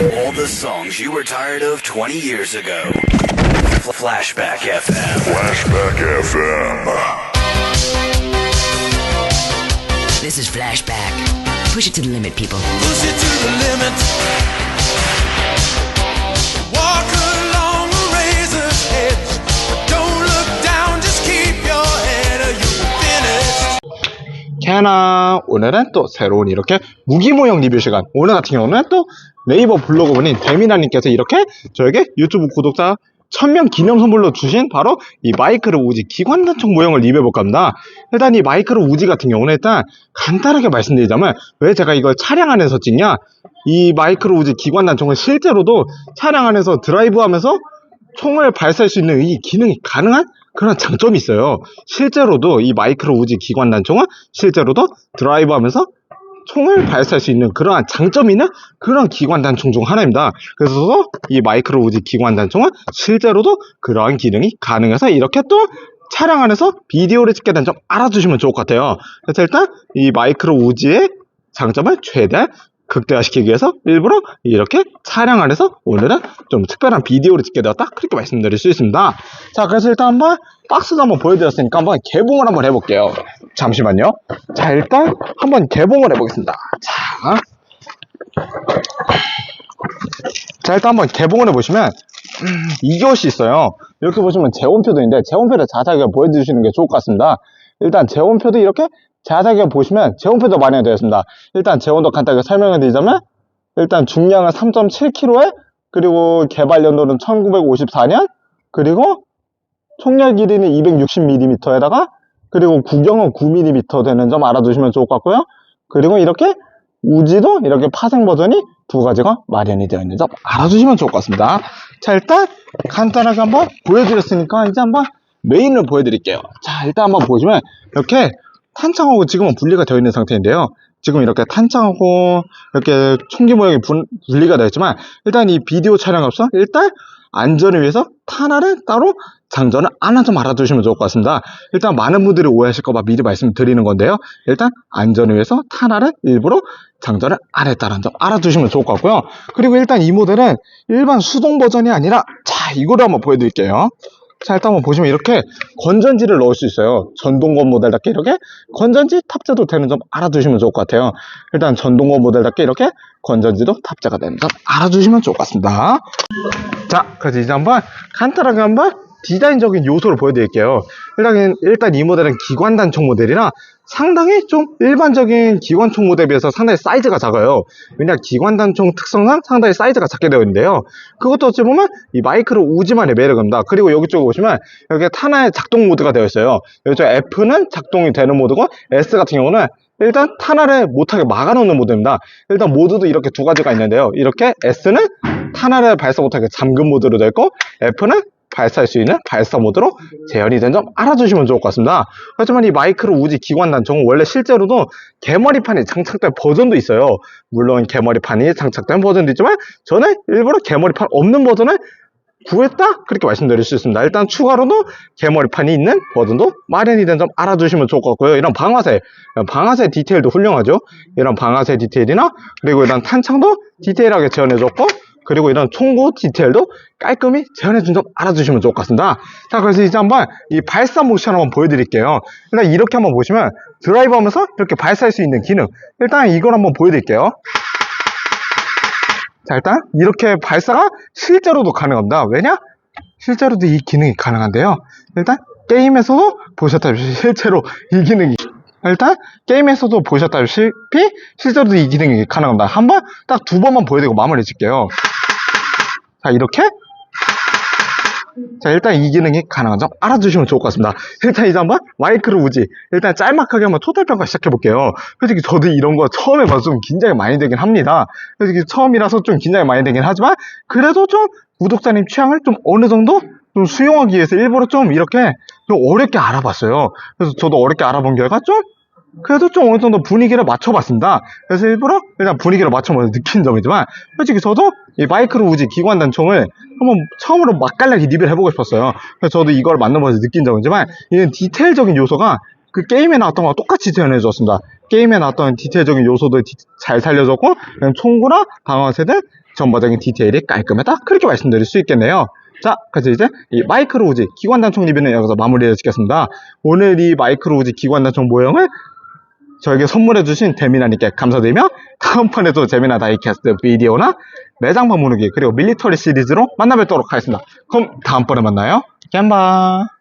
All the songs you were tired of 20 years ago. Flashback FM. Flashback FM. This is Flashback. Push it to the limit, people. push it to the limit. Walk along a razor's edge, but don't look down. Just keep your head, or you'll be finished. 캐나 오늘은 또 새로운 이렇게 무기 모형 리뷰 시간 오늘 같은 경우는 또 네이버 블로그분인 데미나님께서 이렇게 저에게 유튜브 구독자 1000명 기념 선물로 주신 바로 이 마이크로 우지 기관단총 모형을 리뷰해볼까 합니다 일단 이 마이크로 우지 같은 경우는 일단 간단하게 말씀드리자면 왜 제가 이걸 차량 안에서 찍냐 이 마이크로 우지 기관단총은 실제로도 차량 안에서 드라이브하면서 총을 발사할 수 있는 이 기능이 가능한 그런 장점이 있어요. 실제로도 이 마이크로 우지 기관 단총은 실제로도 드라이브 하면서 총을 발사할 수 있는 그러한 장점이 있는 그런 기관 단총 중 하나입니다. 그래서 이 마이크로 우지 기관 단총은 실제로도 그러한 기능이 가능해서 이렇게 또 차량 안에서 비디오를 찍게 된 점 알아두시면 좋을 것 같아요. 그래서 일단 이 마이크로 우지의 장점을 최대한 극대화시키기 위해서 일부러 이렇게 차량 안에서 오늘은 좀 특별한 비디오를 찍게 되었다 그렇게 말씀드릴 수 있습니다 자 그래서 일단 한번 박스도 한번 보여드렸으니까 한번 개봉을 한번 해볼게요 잠시만요. 자 일단 한번 개봉을 해보겠습니다. 자, 자 일단 한번 개봉을 해보시면 음, 이것이 있어요. 이렇게 보시면 재원표도 있는데 재원표를 자세하게 보여주시는 게 좋을 것 같습니다. 일단 재원표도 이렇게 자세하게 보시면 재원표도 마련이 되어 있습니다. 일단 재원도 간단하게 설명을 드리자면 일단 중량은 3.7kg에 그리고 개발 연도는 1954년 그리고 총열 길이는 260mm에다가 그리고 구경은 9mm 되는 점 알아두시면 좋을 것 같고요. 그리고 이렇게 우지도 이렇게 파생 버전이 두 가지가 마련이 되어 있는 점 알아두시면 좋을 것 같습니다. 자 일단 간단하게 한번 보여드렸으니까 이제 한번 메인을 보여드릴게요. 자 일단 한번 보시면 이렇게 탄창하고 지금은 분리가 되어 있는 상태인데요. 지금 이렇게 탄창하고 이렇게 총기 모양이 분, 분리가 되어 있지만 일단 이 비디오 촬영 앞서 일단 안전을 위해서 탄화를 따로 장전을 안한점 알아두시면 좋을 것 같습니다. 일단 많은 분들이 오해하실까봐 미리 말씀드리는 건데요. 일단 안전을 위해서 탄화를 일부러 장전을 안 했다는 점 알아두시면 좋을 것 같고요. 그리고 일단 이 모델은 일반 수동 버전이 아니라 자 이거를 한번 보여드릴게요. 자 일단 한번 보시면 이렇게 건전지를 넣을 수 있어요. 전동건 모델답게 이렇게 건전지 탑재도 되는 점 알아두시면 좋을 것 같아요. 일단 전동건 모델답게 이렇게 건전지도 탑재가 되는 점 알아두시면 좋을 것 같습니다. 자 그래서 이제 한번 간단하게 한번 디자인적인 요소를 보여드릴게요. 일단, 일단 이 모델은 기관단총 모델이라 상당히 좀 일반적인 기관총 모델에 비해서 상당히 사이즈가 작아요. 왜냐 기관단총 특성상 상당히 사이즈가 작게 되어 있는데요. 그것도 어찌 보면 이 마이크로 우지만의 매력입니다. 그리고 여기 쪽에 보시면 여기 탄화의 작동 모드가 되어 있어요. 여기 F는 작동이 되는 모드고 S 같은 경우는 일단 탄화를 못하게 막아놓는 모드입니다. 일단 모드도 이렇게 두 가지가 있는데요. 이렇게 S는 탄화를 발사 못하게 잠금 모드로 되어 있고 F는 발사할 수 있는 발사 모드로 재현이 된 점 알아두시면 좋을 것 같습니다. 하지만 이 마이크로 우지 기관 단총은 원래 실제로도 개머리판이 장착된 버전도 있어요. 물론 개머리판이 장착된 버전도 있지만 저는 일부러 개머리판 없는 버전을 구했다? 그렇게 말씀드릴 수 있습니다. 일단 추가로도 개머리판이 있는 버전도 마련이 된 점 알아두시면 좋을 것 같고요. 이런 방아쇠, 방아쇠 디테일도 훌륭하죠. 이런 방아쇠 디테일이나 그리고 이런 탄창도 디테일하게 재현해줬고 그리고 이런 총구 디테일도 깔끔히 재현해준 점 알아두시면 좋을 것 같습니다. 자, 그래서 이제 한번 이 발사 모션 한번 보여드릴게요. 일단 이렇게 한번 보시면 드라이브 하면서 이렇게 발사할 수 있는 기능. 일단 이걸 한번 보여드릴게요. 자, 일단 이렇게 발사가 실제로도 가능합니다. 왜냐? 실제로도 이 기능이 가능한데요. 일단 게임에서도 보셨다시피 실제로 이 기능이 일단 게임에서도 보셨다시피 실제로도 이 기능이 가능합니다. 한 번 딱 두 번만 보여드리고 마무리 짓게요. 자, 이렇게 자, 일단 이 기능이 가능한 점 알아두시면 좋을 것 같습니다. 일단 이제 한번 마이크로 우지. 일단 짤막하게 한번 토탈평가 시작해볼게요. 솔직히 저도 이런 거 처음에 봐서 좀 긴장이 많이 되긴 합니다. 솔직히 처음이라서 좀 긴장이 많이 되긴 하지만, 그래도 좀 구독자님 취향을 좀 어느 정도 좀 수용하기 위해서 일부러 좀 이렇게 좀 어렵게 알아봤어요. 그래서 저도 어렵게 알아본 결과 좀 그래도 좀 어느 정도 분위기를 맞춰봤습니다. 그래서 일부러 일단 분위기를 맞춰보면서 느낀 점이지만 솔직히 저도 이 마이크로 우지 기관 단총을 한번 처음으로 맛깔나게 리뷰를 해보고 싶었어요. 그래서 저도 이걸 만나보면서 느낀 점이지만 이는 디테일적인 요소가 그 게임에 나왔던 거와 똑같이 재현해줬습니다. 게임에 나왔던 디테일적인 요소도 디- 잘 살려줬고 총구나 방어세대 전반적인 디테일이 깔끔하다 그렇게 말씀드릴 수 있겠네요 자 그래서 이제 이 마이크로 우지 기관단총 리뷰는 여기서 마무리해 주겠습니다 오늘 이 마이크로 우지 기관단총 모형을 저에게 선물해주신 데미나님께 감사드리며 다음번에도 재미난 다이캐스트 비디오나 매장 방문하기 그리고 밀리터리 시리즈로 만나뵙도록 하겠습니다. 그럼 다음번에 만나요. 깸바